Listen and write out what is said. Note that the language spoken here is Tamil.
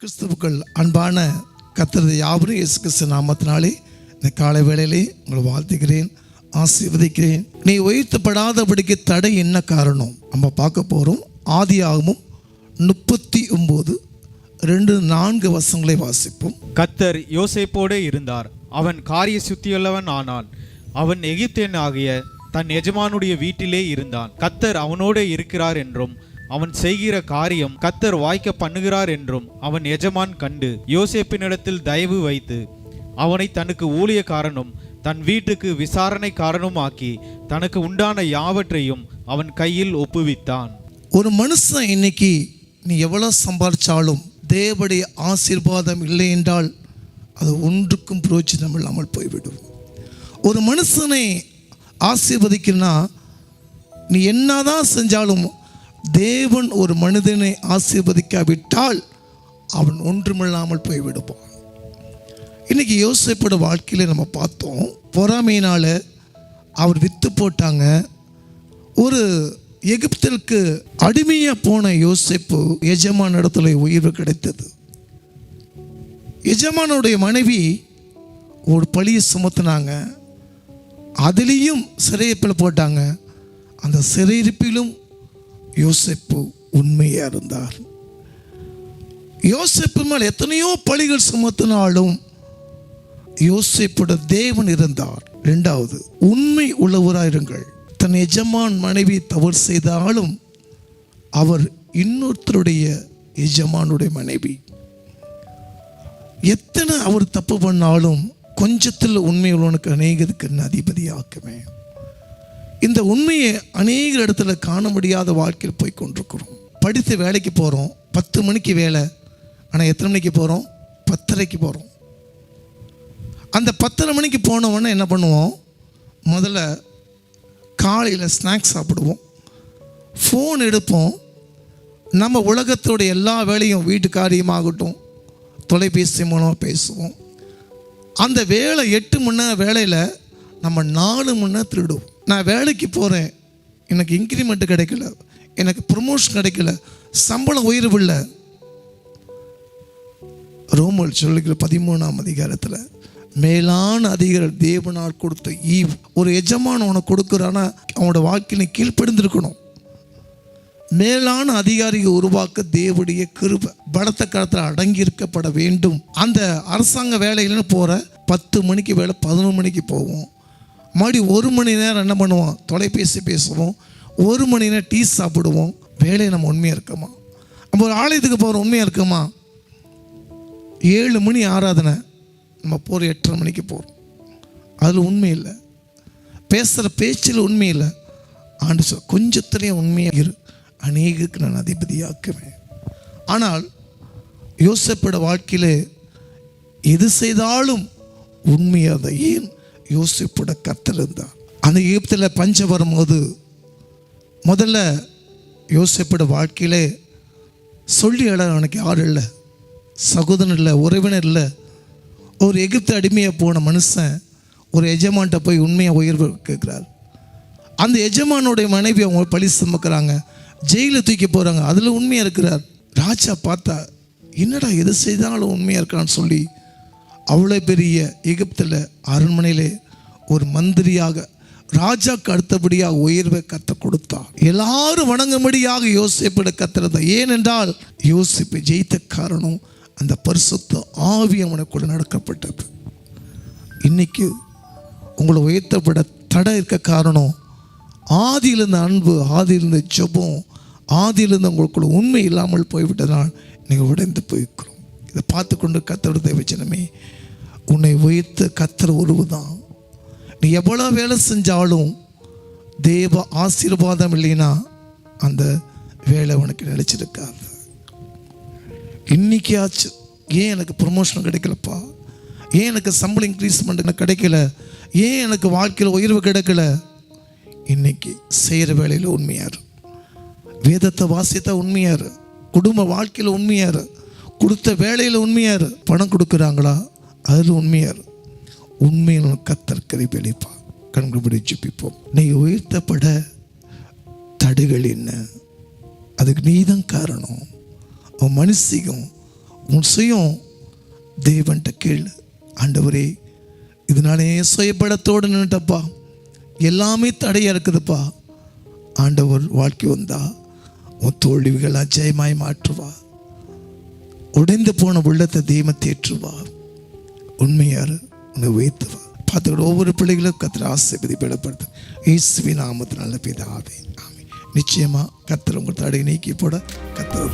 கிறிஸ்துவுக்கள் அன்பான கத்திரது யாவரும் இயேசு கிறிஸ்து நாமத்தினாலே இந்த காலை வேளையிலே உங்களை வாழ்த்துகிறேன் ஆசீர்வதிக்கிறேன். நீ உயர்த்தப்படாதபடிக்கு தடை என்ன காரணம்? நம்ம பார்க்க போகிறோம் ஆதியாகமும் முப்பத்தி ஒம்பது ரெண்டு நான்கு வசங்களை வாசிப்போம். கத்தர் யோசேப்போடே இருந்தார். அவன் காரிய சுத்தியுள்ளவன் ஆனான். அவன் எகிப்தியன் ஆகிய தன் எஜமானுடைய வீட்டிலே இருந்தான். கத்தர் அவனோடே இருக்கிறார் என்றும் அவன் செய்கிற காரியம் கத்தர் வாய்க்க பண்ணுகிறார் என்றும் அவன் எஜமான் கண்டு யோசேப்பினிடத்தில் தயவு வைத்து அவனை தனக்கு ஊழியக்காரனும் தன் வீட்டுக்கு விசாரணைக்காரனும் ஆக்கி தனக்கு உண்டான யாவற்றையும் அவன் கையில் ஒப்புவித்தான். ஒரு மனுஷன் இன்னைக்கு நீ எவ்வளோ சம்பாதிச்சாலும் தேவடைய ஆசீர்வாதம் இல்லை என்றால் அது ஒன்றுக்கும் புரோஜனம் இல்லாமல் போய்விடும். ஒரு மனுஷனை ஆசீர்வதிக்கணும்னா நீ என்னதான் செஞ்சாலும் தேவன் ஒரு மனிதனை ஆசீர்வதிக்காவிட்டால் அவன் ஒன்றுமில்லாமல் போய்விடுவான். இன்றைக்கி யோசிப்போட வாழ்க்கையில் நம்ம பார்த்தோம் பொறாமையினால் அவர் விற்று போட்டாங்க. ஒரு எகிப்திற்கு அடிமையாக போன யோசிப்பு எஜமான இடத்துல உயிர் கிடைத்தது. எஜமானுடைய மனைவி ஒரு பழியை சுமத்துனாங்க. அதுலேயும் சிறையிருப்பில் போட்டாங்க. அந்த சிறையிருப்பிலும் யோசிப்பு உண்மையாக இருந்தார். யோசிப்பு மேல் எத்தனையோ பழிகள் சுமத்தினாலும் யோசிப்போட தேவன் இருந்தார். ரெண்டாவது உண்மை உள்ளவராயிருங்கள் தன் எஜமான் மனைவி தவறு செய்தாலும் அவர் இன்னொருத்தருடைய எஜமானுடைய மனைவி. எத்தனை அவர் தப்பு பண்ணாலும் கொஞ்சத்தில் உண்மை உள்ளவனுக்கு அநேகத்துக்கு அதிபதி ஆக்குமே இந்த உண்மையை அநேக இடத்துல காண முடியாத வாழ்க்கையில் போய் கொண்டிருக்கிறோம். படித்து வேலைக்கு போகிறோம் பத்து மணிக்கு வேலை. ஆனால் எத்தனை மணிக்கு போகிறோம் பத்தரைக்கு போகிறோம் அந்த பத்தரை மணிக்கு போனவொடனே என்ன பண்ணுவோம்? முதல்ல காலையில் ஸ்நாக்ஸ் சாப்பிடுவோம். ஃபோன் எடுப்போம். நம்ம உலகத்தோட எல்லா வேலையும் வீட்டு காரியமாகட்டும் தொலைபேசி மூலமாக பேசுவோம். அந்த வேலை எட்டு மணி நேரம் வேலையில் நம்ம நாலு மணி நேரம் திருடுவோம். நான் வேலைக்கு போகிறேன் எனக்கு இன்க்ரிமெண்ட் கிடைக்கல. எனக்கு ப்ரொமோஷன் கிடைக்கல. சம்பளம் உயர்வு இல்லை. ரோமல் சொல்லுகிற பதிமூணாம் அதிகாரத்தில் மேலான அதிகாரம் தேவனால் கொடுத்த ஈவ். ஒரு எஜமான உனக்கு கொடுக்குறான்னா அவனோட வாழ்க்கையை கீழ்ப்படிந்திருக்கணும். மேலான அதிகாரியை உருவாக்க தேவடைய கிருப பலத்த காலத்தில் அடங்கி இருக்கப்பட வேண்டும். அந்த அரசாங்க வேலையிலன்னு போகிற பத்து மணிக்கு வேலை பதினொன்று மணிக்கு போவோம். மறுபடி ஒரு மணி நேரம் என்ன பண்ணுவோம்? தொலைபேசி பேசுவோம். ஒரு மணி நேரம் டீ சாப்பிடுவோம். வேலையை நம்ம உண்மையாக இருக்கோமா? நம்ம ஒரு ஆலயத்துக்கு போகிற உண்மையாக இருக்குமா? ஏழு மணி ஆராதனை. நம்ம போகிற எட்டரை மணிக்கு போகிறோம் அதில் உண்மை இல்லை. பேசுகிற பேச்சில் உண்மை இல்லை. ஆண்டு சொல் கொஞ்சத்துலேயும் உண்மையாக இரு. அநேகருக்கு நான் அதிபதியாக்குவேன். ஆனால் யோசப்பட வாழ்க்கையில் எது செய்தாலும் உண்மையாக ஏன்? யோசிப்போட கத்தல் அந்த எகிப்தில் பஞ்சம் வரும்போது முதல்ல யோசிப்போட வாழ்க்கையிலே சொல்லி அழ அவனுக்கு யாரும் இல்லை. சகோதரன் இல்லை உறவினர் இல்லை. ஒரு எகிப்து அடிமையாக போன மனுஷன் ஒரு எஜமான்கிட்ட போய் உண்மையாக உயர்வு கேட்குறார். அந்த எஜமானுடைய மனைவி அவங்க பழி சுமக்கிறாங்க. ஜெயிலில் தூக்கி போகிறாங்க அதில் உண்மையாக இருக்கிறார். ராஜா பார்த்தா என்னடா எது செய்தாலும் உண்மையாக இருக்கான்னு சொல்லி அவ்வளோ பெரிய எகிப்தில் அரண்மனையிலே ஒரு மந்திரியாக ராஜாக்கு அடுத்தபடியாக உயர்வை கத்த கொடுத்தார். எல்லாரும் வணங்கும்படியாக யோசிப்பிட கத்துறத ஏனென்றால் யோசிப்பை ஜெயித்த காரணம் அந்த பரிசுத்த ஆவி அவனுக்குள்ள நடக்கப்பட்டது. இன்னைக்கு உங்களை உயர்த்தப்பட தடை இருக்க காரணம் ஆதியிலிருந்த அன்பு ஆதியிலிருந்த ஜபம் ஜெபம் உங்களுக்குள்ள உண்மை இல்லாமல் போய்விட்டதால் நீங்கள் உடைந்து போய்க்கிறோம் இதை பார்த்து கொண்டு கத்தோட தேவச்சனமே உன்னை உயர்த்த கத்தர் உருவுதான் நீ எவ்வளோ வேலை செஞ்சாலும் தேவ ஆசீர்வாதம் இல்லைன்னா அந்த வேலை உனக்கு நினச்சிருக்காது இன்னைக்கு ஆச்சு ஏன் எனக்கு ப்ரொமோஷன் கிடைக்கலப்பா? ஏன் எனக்கு சம்பளம் இன்க்ரீஸ்மெண்ட் எனக்கு கிடைக்கல? ஏன் எனக்கு வாழ்க்கையில் உயர்வு கிடைக்கல? இன்னைக்கு செய்கிற வேலையில் உண்மையாரு. வேதத்தை வாசித்த உண்மையாரு. குடும்ப வாழ்க்கையில் உண்மையாரு. கொடுத்த வேலையில் உண்மையார் பணம் கொடுக்குறாங்களா? அதில் உண்மையார் உண்மையான கத்தற்கரை வெளிப்பா கண்குபடி ஜிப்பிப்போம் நீ உயர்த்தப்பட தடைகள் என்ன? அதுக்கு நீ தான் காரணம். அவன் மனுஷியும் உன் சுயம் தேவன்கிட்ட கீழ் ஆண்டவரே இதனாலே சுயப்படத்தோடு நின்றுட்டப்பா எல்லாமே தடையாக இருக்குதுப்பா. ஆண்டவர் வாழ்க்கை வந்தா உன் தோல்விகள் அஜயமாய் மாற்றுவா உடைந்து போன உள்ளத்தை தெய்வம் தேற்றுவா உண்மையார் உன்னை உயர்த்துவா பார்த்துக்கிட்டு ஒவ்வொரு பிள்ளைகளும் கத்திர ஆசைப்பதி பலப்படுத்து இயேசுவி நாமத்து நல்ல பிதாவே ஆமென். நிச்சயமாக கத்திர உங்கள் தடை நீக்கி போட கத்திர